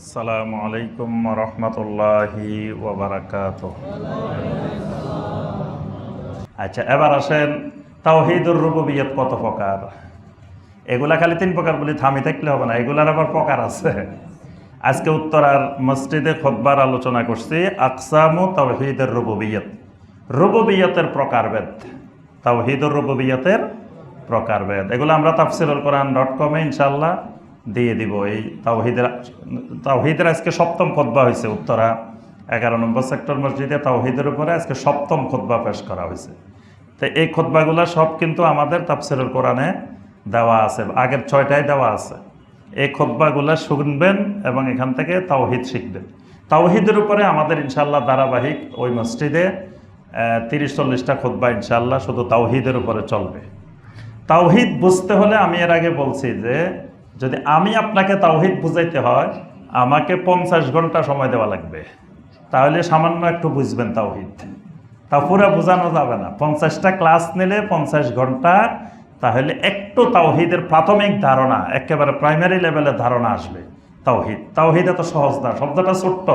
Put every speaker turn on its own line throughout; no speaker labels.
আসসালামু আলাইকুম রহমতুল্লাহি ওবরাকাত আচ্ছা এবার আসেন তাওহিদুর রুবুবিয়ত কত প্রকার? এগুলা খালি তিন প্রকার বলি, থামি থাকলে হবে না, এগুলার আবার প্রকার আছে। আজকে উত্তরার মসজিদে খোদবার আলোচনা করছি, আকসামু তাওহিদের রুবুবিয়ত। রুবুবিয়তের প্রকারভেদ, তাওহিদুর রুবুবিয়তের প্রকারভেদ। এগুলো আমরা তাফসিরুল কোরআন ডট কমে ইনশাল্লাহ দিয়ে দিব। এই তাওহিদের তাওহিদের আজকে সপ্তম খোদবা হয়েছে উত্তরা। এগারো নম্বর সেক্টর মসজিদে তাওহিদের উপরে আজকে সপ্তম খোদবা পেশ করা হয়েছে। তো এই খোদবাগুলো সব কিন্তু আমাদের তাফসিরুল কোরআনে দেওয়া আছে, আগের ছয়টায় দেওয়া আছে। এই খোদবাগুলো শুনবেন এবং এখান থেকে তাওহিদ শিখবেন। তাওহিদের উপরে আমাদের ইনশাল্লাহ ধারাবাহিক ওই মসজিদে তিরিশ চল্লিশটা খোদবা ইনশাল্লাহ শুধু তাওহিদের উপরে চলবে। তাওহিদ বুঝতে হলে আমি এর আগে বলছি যে যদি আমি আপনাকে তাওহিদ বুঝাইতে হয়, আমাকে পঞ্চাশ ঘণ্টা সময় দেওয়া লাগবে। তাহলে সামান্য একটু বুঝবেন তাওহিদ। তা পুরো বোঝানো যাবে না। পঞ্চাশটা ক্লাস নিলে পঞ্চাশ ঘণ্টা, তাহলে একটু তাওহিদের প্রাথমিক ধারণা, একেবারে প্রাইমারি লেভেলের ধারণা আসবে তাওহিদ। তাওহিদ এত সহজ না, শব্দটা ছোট্ট।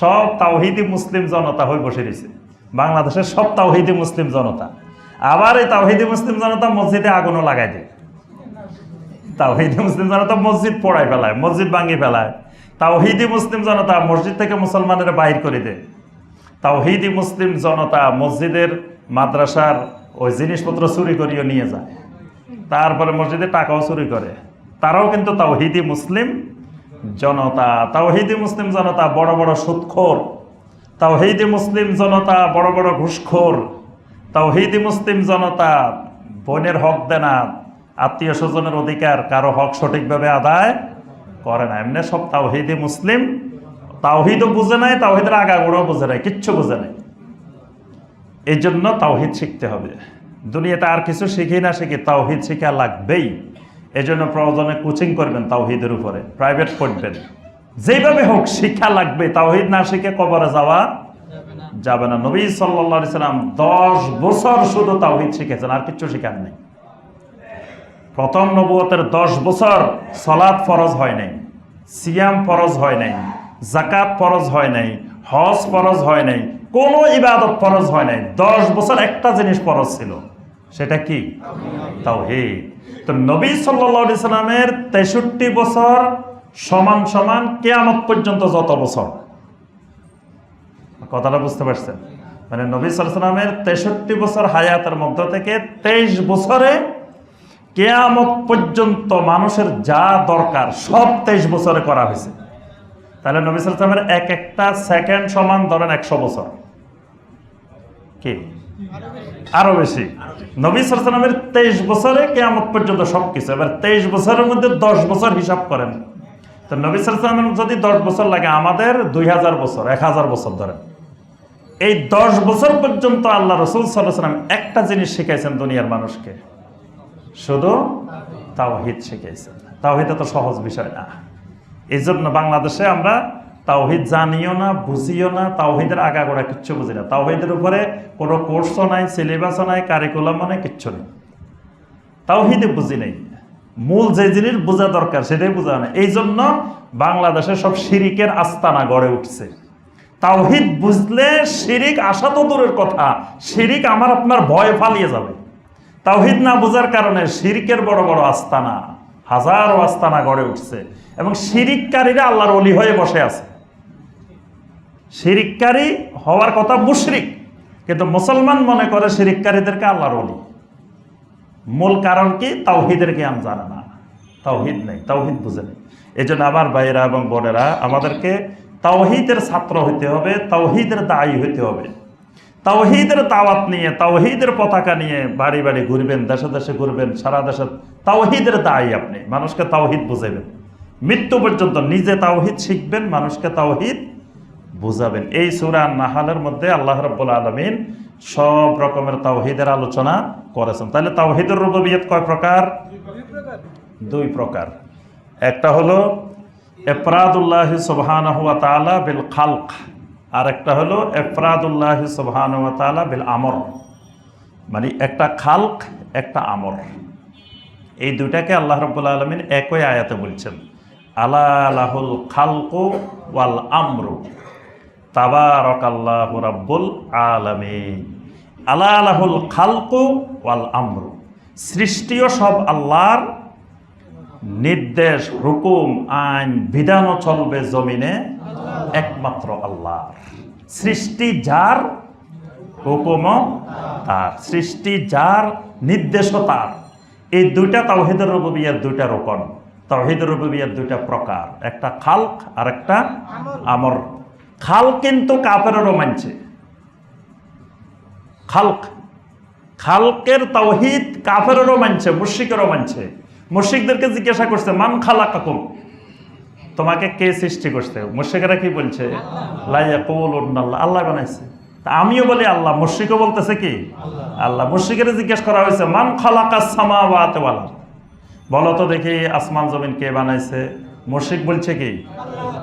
সব তাওহিদি মুসলিম জনতা হয়ে বসে রয়েছে বাংলাদেশের সব তাওহিদি মুসলিম জনতা। আবার এই তাওহিদি মুসলিম জনতা মসজিদে আগুনও লাগাই দেয় তাওহিদি মুসলিম জনতা মসজিদ পড়ায় ফেলায়, মসজিদ ভাঙি ফেলায়। তাওহিদি মুসলিম জনতা মসজিদ থেকে মুসলমানের বাহির করে দেয়। তাওহিদি মুসলিম জনতা মসজিদের মাদ্রাসার ওই জিনিসপত্র চুরি করিয়ে নিয়ে যায়। তারপরে মসজিদে টাকাও চুরি করে। তারাও কিন্তু তাওহিদি মুসলিম জনতা। তাওহিদি মুসলিম জনতা বড় বড় সুৎখোর। তাওহিদি মুসলিম জনতা বড় বড় ঘুষখোর। তাওহিদি মুসলিম জনতা বোনের হক দেনা। আত্মীয় স্বজনের অধিকার কারও হক সঠিকভাবে আদায় করে না। এমনি সব তাওহিদি মুসলিম। তাওহিদও বুঝে নাই, তাওহিদের আগাগোড়াও বুঝে নাই, কিচ্ছু বুঝে নাই। এই জন্য তাওহিদ শিখতে হবে। দুনিয়াতে আর কিছু শিখি না শিখি, তাওহিদ শিখা লাগবেই। এই জন্য প্রয়োজনে কোচিং করবেন তাওহিদের উপরে প্রাইভেট পড়বেন। যেভাবে হোক শিক্ষা লাগবে, তাওহিদ না শিখে কবরে যাওয়া যাবে না। নবী সাল্লা সাল্লাম দশ বছর শুধু তাওহিদ শিখেছেন, আর কিচ্ছু শিখার নেই। প্রথম নবুয়তের দশ বছর সলাদ ফরজ হয় নাই, সিয়াম ফরজ হয় নাই জাকাত ফরজ হয় নাই, হজ ফরজ হয় নাই, কোনো ইবাদত ফরজ হয় নাই, দশ বছর একটা জিনিস ফরজ ছিল, সেটা কি? তাওহিদ। তো নবী সাল্লা সাল্লামের তেষট্টি বছর সমান সমান কেয়ামত পর্যন্ত যত বছর? কথাটা বুঝতে পারছেন? মানে নবী সাল্লামের তেষট্টি বছর হায়াতের মধ্য থেকে তেইশ বছরে কেয়ামত পর্যন্ত মানুষের যা দরকার সব তেইশ বছরে করা হয়েছে। তাহলে নবী সালামের এক একটা সেকেন্ড সমান ধরেন একশো বছর। কি? আরও বেশি। নবী সালামের তেইশ বছরে কেয়ামত পর্যন্ত সব কিছু এবার তেইশ বছরের মধ্যে দশ বছর হিসাব করেন। তো নবী সালামের যদি দশ বছর লাগে, আমাদের দুই হাজার বছর, এক হাজার বছর ধরেন। এই দশ বছর পর্যন্ত আল্লাহ রসুল সাল্লাহ সাল্লাম একটা জিনিস শিখাইছেন দুনিয়ার মানুষকে। শুধু তাওহিদ শিখেছেন তাওহিদ এত সহজ বিষয় না। এই জন্য বাংলাদেশে আমরা তাওহিদ জানিও না, বুঝিও না, তাওহিদের আগাগোড়া কিচ্ছু বুঝি না। তাওহিদের উপরে কোনো কোর্সও নাই, সিলেবাসও নাই, কারিকুলামও নাই, কিচ্ছু নেই। তাওহিদে বুঝি নেই। মূল যে জিনিস বোঝা দরকার, সেটাই বোঝা না। এই জন্য বাংলাদেশে সব শিরিকের আস্তানা গড়ে উঠছে। তাওহিদ বুঝলে শিরিক আসা তো দূরের কথা। শিরিক আমার আপনার ভয় ফালিয়ে যাবে। তাওহিদ না বোঝার কারণে শিরিকের বড় বড় আস্তানা, হাজারো আস্তানা গড়ে উঠছে এবং শিরিককারীরা আল্লাহর অলি হয়ে বসে আছে। শিরিককারী হওয়ার কথা মুশরিক, কিন্তু মুসলমান মনে করে শিরিককারীদেরকে আল্লাহর অলি মূল কারণ কি? তাওহিদের জ্ঞান জানে না। তাওহিদ নেই, তাওহিদ বুঝে নেই। এই জন্য আমার ভাইয়েরা এবং বোনেরা, আমাদেরকে তাওহিদের ছাত্র হইতে হবে, তাওহিদের দায়ী হইতে হবে। তাওহিদের দাওয়াত নিয়ে, তাওহিদের পতাকা নিয়ে বাড়ি বাড়ি ঘুরবেন, দেশে দেশে ঘুরবেন, সারা দেশে তাওহিদের দায়ী আপনি। মানুষকে তাওহিদ বুঝাবেন। মৃত্যু পর্যন্ত নিজে তাওহিদ শিখবেন, মানুষকে তাওহিদ বুঝাবেন। এই সুরান নাহালের মধ্যে আল্লাহ রব্বুল আলমিন সব রকমের তাওহিদের আলোচনা করেছেন। তাহলে তাওহিদের রুবিয়ত কয় প্রকার? দুই প্রকার। একটা হলো, এফরাদুল্লাহ সুবহান হুয়া তালা বিল খালক। আর একটা হলো এফরাদুল্লাহ সুবহান হুয়া তালা বিল আমর। মানে একটা খালক, একটা আমর। এই দুইটাকে আল্লাহ রব্বুল আলমিন একই আয়াতে বলছেন, আলা লাহুল খালকু ওয়াল আমরু। তাবারাকাল্লাহু রাব্বুল আলামিন। আলা লাহুল খালকু ওয়াল আমরু। সৃষ্টিও সব আল্লাহর নির্দেশ, হুকুম, আইন বিধানও চলবে জমিনে একমাত্র আল্লাহ সৃষ্টি যার, হুকুমও তার। সৃষ্টি যার, নির্দেশও তার। এই দুইটা তাওহিদের রববিয়ার দুইটা রোকন তাওহিদের রববিয়ার দুইটা প্রকার। একটা খালক আর একটা আমর। খাল কিন্তু কাপেরও মানছে। খালক। খালকের তাওহিদ কাফেরও মানছে মুশিকেরও মানছে। মুশিকদেরকে জিজ্ঞাসা করছে মান খালা কাকুম তোমাকে কে সৃষ্টি করছে? মুশিকেরা কি বলছে? লাইয়া কবুল আল্লাহ আল্লাহ বানাইছে। আমিও বলি আল্লাহ। মুশিকও বলতেছে কি? আল্লাহ। মুশিকের জিজ্ঞেস করা হয়েছে মান খালাকা ওয়াল আরদ। বলো তো দেখি আসমান জমিন কে বানাইছে? মুশিক বলছে কি?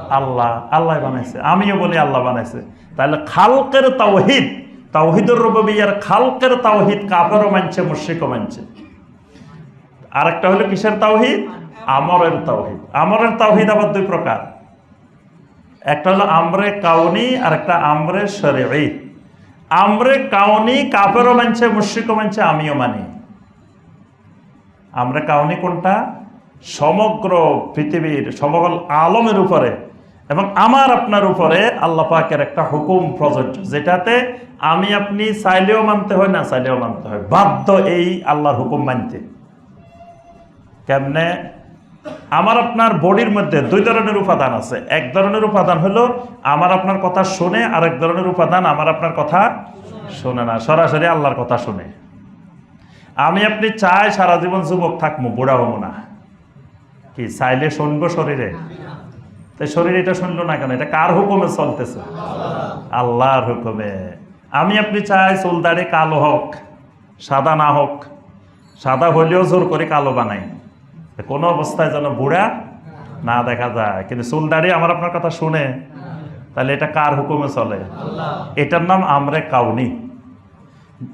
আল্লাহ। আল্লাহ। বানাইছে। আমিও বলি আল্লাহ বানাইছে। তাহলে খালকের তাওহিদ তাওহিদুর রুববিয়ার খালকের তাওহিদ কাফেরও মানছে মুশিকও মানছে। আরেকটা হলো কিসের তাওহিদ? আমরের তাওহিদ। আমরের তাওহিদ আবার দুই প্রকার। একটা হলো আমরে কাউনি আর একটা আমরে শরী আমরে কাউনি কাফেরও মানছে মুশিকও মানছে, আমিও মানি। আমরা কাউনি কোনটা? সমগ্র পৃথিবীর, সমগ্র আলমের উপরে এবং আমার আপনার উপরে আল্লাহ পাকের একটা হুকুম প্রযোজ্য, যেটাতে আমি আপনি চাইলেও মানতে হয়, না চাইলেও মানতে হয়। বাধ্য এই আল্লাহর হুকুম মানতে। কেমনে? আমার আপনার বডির মধ্যে দুই ধরনের উপাদান আছে। এক ধরনের উপাদান হলো আমার আপনার কথা শুনে আর এক ধরনের উপাদান আমার আপনার কথা শোনে না। সরাসরি আল্লাহর কথা শুনে। আমি আপনি চাই সারা জীবন যুবক থাকব বুড়া হব না। কি, চাইলে শুনব শরীরে? তাই শরীর এটা শুনলো না কেন? এটা কার হুকুমে চলতেছে? আল্লাহর হুকুমে। আমি আপনি চাই চুল দাড়ি কালো হোক, সাদা না হোক, সাদা হলেও জোর করে কালো বানাই। কোনো অবস্থায় যেন বুড়া না দেখা যায়। কিন্তু চুল দাড়ি আমার আপনার কথা শুনে, তাহলে এটা কার হুকুমে চলে? এটার নাম আমরে কাউনি।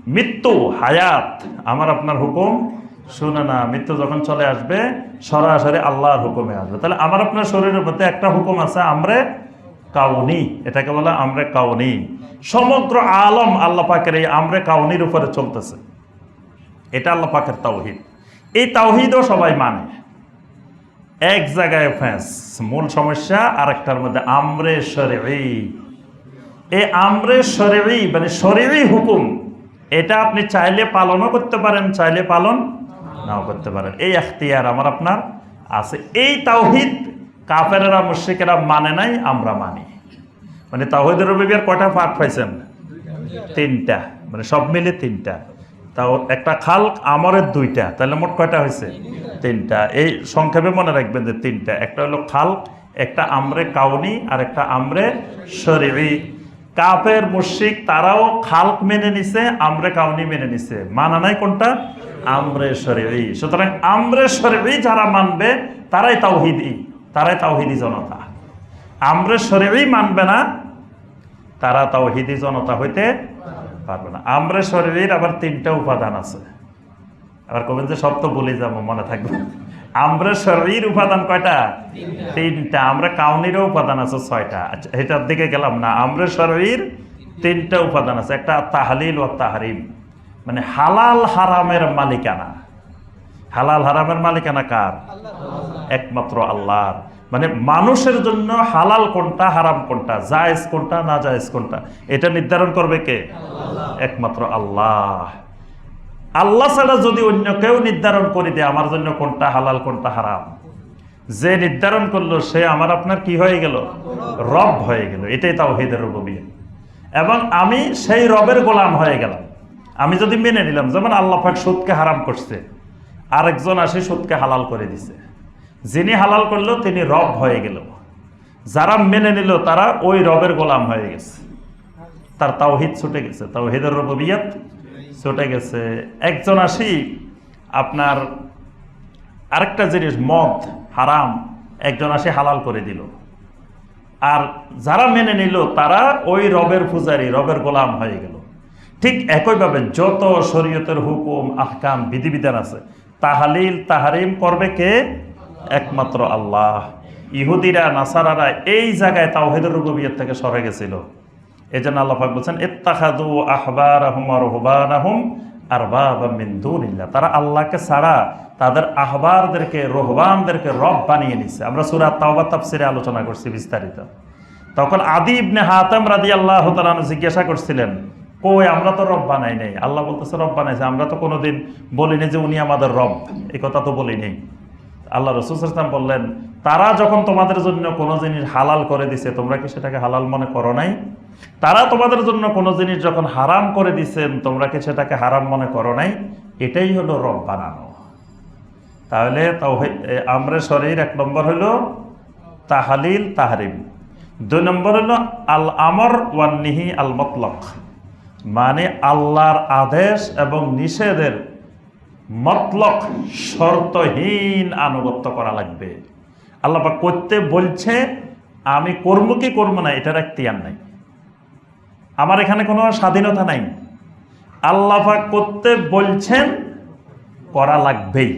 মৃত্যু, হায়াত, আমার আপনার হুকুম শুনে না। মৃত্যু যখন চলে আসবে, সরাসরি আল্লাহর হুকুমে আসবে। তাহলে আমার আপনার শরীরের মধ্যে একটা হুকুম আছে, আমরে কাউনি। এটাকে বলে আমরে কাউনি। সমগ্র আলম আল্লাহ পাকের এই আমরে কাউনির উপরে চলতেছে। এটা আল্লাহ পাকের তাওহিদ। এই তাওহিদও সবাই মানে। এক জায়গায় ফ্যাঁস মূল সমস্যা, আরেকটার মধ্যে আমরে শরী এই আমরে শরী মানে শরীরই হুকুম, এটা আপনি চাইলে পালনও করতে পারেন, চাইলে পালন নাও করতে পারেন। এই এখতিয়ার আমার আপনার আছে। এই তাওহিদ কাফেরেরা, মুশ্রিকেরা মানে নাই, আমরা মানি। মানে তাওহিদের রবিবার কটা পাঠ পাইছেন? তিনটা। মানে সব মিলে তিনটা। তাও একটা খাল আমরের দুইটা, তাহলে মোট কয়টা হয়েছে? তিনটা। এই সংক্ষেপে মনে রাখবেন যে তিনটা। একটা হলো খাল, একটা আমরে কাউনি, আর একটা আমরে শরীরি। কাফের মুশিক তারাও খালক মেনে নিছে, আমরে কাউনি মেনে নিছে। মানা নাই কোনটা? আমরে শরীরি। সুতরাং আমরে শরীরি যারা মানবে, তারাই তাওহিদি তারাই তাওহিদি জনতা। আমরে শরীরি মানবে না, তারা তাওহিদি জনতা হইতে পারবে না। আমরে শরীরের আবার তিনটা উপাদান আছে। আবার কবেন যে সব তো বলে যাব মনে থাকবে। আমরা শরীর উপাদান কয়টা? তিনটা। আমরা কাউনিরও উপাদান আছে ছয়টা। আচ্ছা এটার দিকে গেলাম না। আমরা শরীর তিনটা উপাদান আছে। একটা তাহালিল ও তাহারিম। মানে হালাল হারামের মালিকানা। হালাল হারামের মালিকানা কার? একমাত্র আল্লাহর। মানে মানুষের জন্য হালাল কোনটা হারাম কোনটা জায়েজ কোনটা না জায়েজ কোনটা এটা নির্ধারণ করবে কে? একমাত্র আল্লাহ। আল্লাহ ছাড়া যদি অন্য কেউ নির্ধারণ করে দেয় আমার জন্য কোনটা হালাল কোনটা হারাম? যে নির্ধারণ করল সে আমার আপনার কি হয়ে গেল? রব হয়ে গেল। এটাই তাও হেদের রবিয়া এবং আমি সেই রবের গোলাম হয়ে গেলাম। আমি যদি মেনে নিলাম যেমন আল্লাহ পাক সুদকে হারাম করছে আরেকজন আসে সুদকে হালাল করে দিছে। যিনি হালাল করল, তিনি রব হয়ে গেল। যারা মেনে নিল, তারা ওই রবের গোলাম হয়ে গেছে। তার তাওহিদ ছুটে গেছে, তাওহিদের রবিয়াত ছুটে গেছে। একজন আসি, আপনার আরেকটা জিনিস, মদ, হারাম, একজন আসি হালাল করে দিল। আর যারা মেনে নিল, তারা ওই রবের পূজারি, রবের গোলাম হয়ে গেল। ঠিক একইভাবে যত শরীয়তের হুকুম, আহকাম, বিধিবিধান আছে, তাহালিল, তাহারিম করবে কে? একমাত্র আল্লাহ। ইহুদিরা, নাসারারা এই জায়গায় তাওহিদের রুববিয়ত থেকে সরে গেছিল। এই জন্য আল্লাহাক বলছেন ইত্তাখাদু আহবার আহম আর হুবান আহম আর বাবিন্দুনিল্লাহ তারা আল্লাহকে ছাড়া তাদের আহবারদেরকে, রোহবানদেরকে রব বানিয়ে নিছে। আমরা সুরাত তাওবা তাফসিরে আলোচনা করছি বিস্তারিত। তখন আদি ইবনে হাতাম রাদি আল্লাহ তালান জিজ্ঞাসা করছিলেন, কই, আমরা তো রব বানাই নাই? আল্লাহ বলতেছে, রব বানাইছে। আমরা তো কোনোদিন বলিনি যে উনি আমাদের রব। এই কথা তো বলি নেই আল্লাহ রসুল ইসলাম বললেন, তারা যখন তোমাদের জন্য কোনো জিনিস হালাল করে দিছে, তোমরা কি সেটাকে হালাল মনে করো নাই? তারা তোমাদের জন্য কোনো জিনিস যখন হারাম করে দিছেন তোমরা কি সেটাকে হারাম মনে করো নাই? এটাই হলো রব বানানো। তাহলে আমরে শরীর এক নম্বর হলো তাহালিল, তাহারিম। দুই নম্বর হলো আল আমর ওয়ান্নিহি আল মতলক মানে আল্লাহর আদেশ এবং নিষেধের মতলক শর্তহীন আনুগত্য করা লাগবে। আল্লাহ করতে বলছে, আমি কর্ম কি করব না, এটার এখতিয়ার নাই। আমার এখানে কোনো স্বাধীনতা নাই। আল্লাহ করতে বলছেন, করা লাগবেই।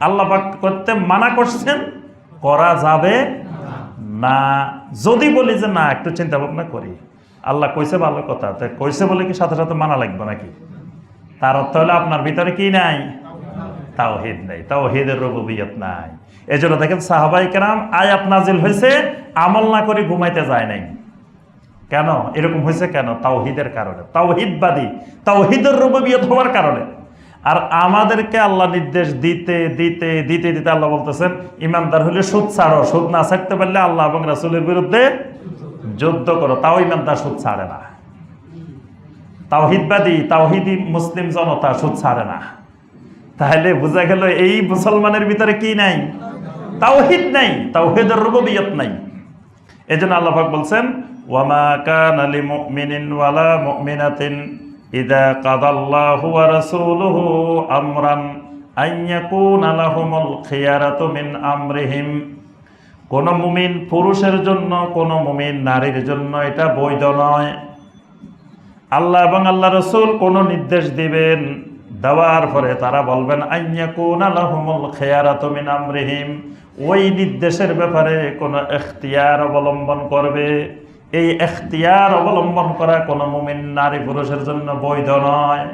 আল্লাপাক করতে মানা করছেন, করা যাবে না। যদি বলি যে না, একটু চিন্তা ভাবনা করি। আল্লাহ কইছে ভালো কথা, তো কইছে বলে কি সাথে সাথে মানা লাগবে নাকি? তার অর্থ হলে আপনার ভিতরে কি নাই? তাওহিদ নাই, তাওহিদের রবুবিয়ত নাই। এই জন্য দেখেন সাহাবাই কেরাম আয়াত নাজিল হয়েছে, আমল না করে ঘুমাইতে যায় নাই। কেন? এরকম হয়েছে কেন? তাওহিদের কারণে। তাওহিদবাদী, তাওহিদের রবুবিয়ত হওয়ার কারণে। আর আমাদেরকে আল্লাহ নির্দেশ দিতে দিতে দিতে দিতে আল্লাহ বলতেছেন, ইমানদার হলে সুদ ছাড়ো, সুদ না ছাড়তে পারলে আল্লাহ এবং রাসুলের বিরুদ্ধে যুদ্ধ করো। তাও ইমানদার সুদ ছাড়ে না। তাওহিদবাদী, তাওহিদি মুসলিম জনতা সুদ ছাড়ে না। তাহলে বোঝা গেল এই মুসলমানের ভিতরে কি নাই? তাওহিদ নাই, তাওহিদের রুববিয়ত নাই। এজন্য আল্লাহ পাক বলছেন, ওয়ামা কান কানা লিমুমিনিন ওয়ালা মুমিনাতিন ইদা কাদাল্লাহু ওয়া রাসূলুহু আমরান আন ইয়াকুনা লাহুমুল খিয়ারাতু মিন আমরিহিম। কোন মুমিন পুরুষের জন্য, কোন মুমিন নারীর জন্য এটা বৈধ নয়। আল্লাহ এবং আল্লাহ রসুল কোন নির্দেশ দিবেন দেওয়ার পরে তারা বলবেন মিন ওই নির্দেশের ব্যাপারে কোনো এখতিয়ার অবলম্বন করবে। এই এখতিয়ার অবলম্বন করা কোনো মুমিন নারী পুরুষের জন্য বৈধ নয়।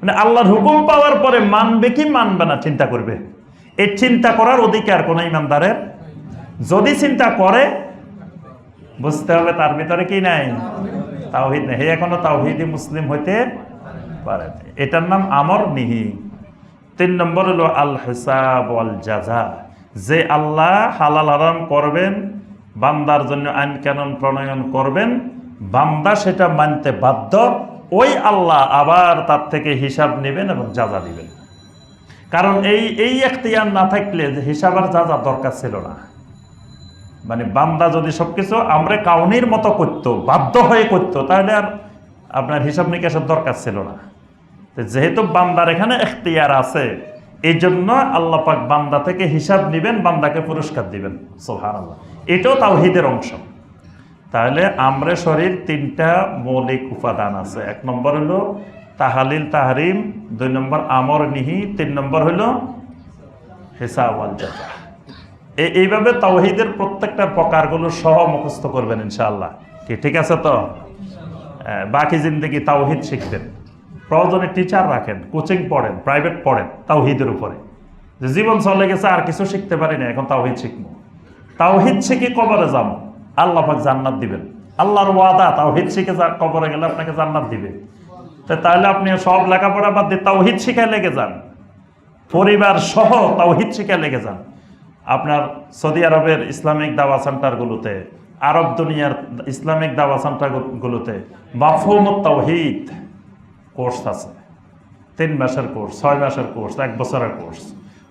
মানে আল্লাহর হুকুম পাওয়ার পরে মানবে কি মানবে না চিন্তা করবে। এই চিন্তা করার অধিকার কোনো ইমানদারের? যদি চিন্তা করে, বুঝতে হবে তার ভিতরে কি নাই? তাওহিদ নেই। এখনও তাওহিদি মুসলিম হইতে পারে নাই। এটার নাম আমর নিহি। তিন নম্বর হলো আল হিসাব আল জাজা যে আল্লাহ হালাল হারাম করবেন, বান্দার জন্য আইন কানুন প্রণয়ন করবেন, বান্দা সেটা মানতে বাধ্য, ওই আল্লাহ আবার তার থেকে হিসাব নেবেন এবং যাজা দিবেন। কারণ এই এই এখতিয়ার না থাকলে যে হিসাব আর যাজা দরকার ছিল না। মানে বান্দা যদি সব কিছু আমরা কাউনির মতো করতো, বাধ্য হয়ে করতো, তাহলে আর আপনার হিসাব নিকাশের দরকার ছিল না। যেহেতু বান্দার এখানে এখতিয়ার আছে এই জন্য আল্লাহ পাক বান্দা থেকে হিসাব নিবেন বান্দাকে পুরস্কার দিবেন। সোহান আল্লাহ এটাও তাওহিদের অংশ। তাহলে আমরে শরীর তিনটা মৌলিক উপাদান আছে। এক নম্বর হলো তাহালিল তাহারিম দুই নম্বর আমর নিহি তিন নম্বর হলো হিসাব এইভাবে তাওহিদের প্রত্যেকটা প্রকারগুলো সহ মুখস্থ করবেন ইনশাআল্লাহ। কি ঠিক আছে তো? হ্যাঁ, বাকি জিন্দগি তাওহিদ শিখবেন। প্রয়োজনে টিচার রাখেন কোচিং পড়েন প্রাইভেট পড়েন, তাওহিদের উপরে। যে জীবন চলে গেছে, আর কিছু শিখতে পারি না এখন তাওহিদ শিখব। তাওহিদ শিখে কবরে যাব। আল্লাহ পাক জান্নাত দিবেন। আল্লাহর ওয়াদা, তাওহিদ শিখে কবরে গেলে আপনাকে জান্নাত দিবে। তাহলে আপনি সব লেখাপড়া বাদ দিয়ে তাওহিদ শিখায় লেগে যান। পরিবার সহ তাওহিদ শিখে লেগে যান। আপনার সৌদি আরবের ইসলামিক দাওয়া সেন্টারগুলোতে, আরব দুনিয়ার ইসলামিক দাওয়া সেন্টারগুলোতে, মাফহুম তাওহিদ। কোর্স আছে। তিন মাসের কোর্স, ছয় মাসের কোর্স, এক বছরের কোর্স।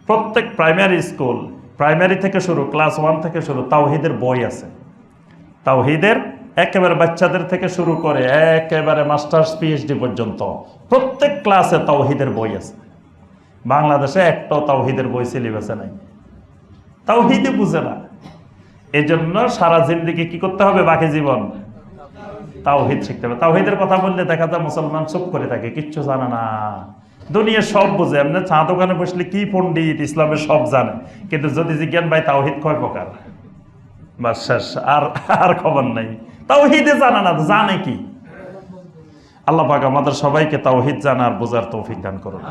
প্রত্যেক প্রাইমারি স্কুল, প্রাইমারি থেকে শুরু, ক্লাস ওয়ান থেকে শুরু, তাওহিদের বই আছে। তাওহিদের একেবারে বাচ্চাদের থেকে শুরু করে একেবারে মাস্টার্স পিএইচডি পর্যন্ত প্রত্যেক ক্লাসে তাওহিদের বই আছে। বাংলাদেশে একটাও তাওহিদের বই সিলেবাসে নাই। তাওহিদে বুঝে না। এই জন্য সারা জিন্দিগি কি করতে হবে? বাকি জীবন তাওহিদ শিখতে হবে। তাওহিদের কথা বললে দেখা যায় মুসলমান চুপ করে থাকে, কিচ্ছু জানে না। দুনিয়া সব বোঝে, এমনি চা দোকানে বসলে কি পণ্ডিত, ইসলামের সব জানে। কিন্তু যদি জিজ্ঞান ভাই তাওহিদ কয় প্রকার? বাস শেষ, আর আর খবর নাই। তাওহিদে জানে না, জানে কি? আল্লাহ পাক আমাদের সবাইকে তাওহিদ জানার বোঝার তৌফিক দান করুন।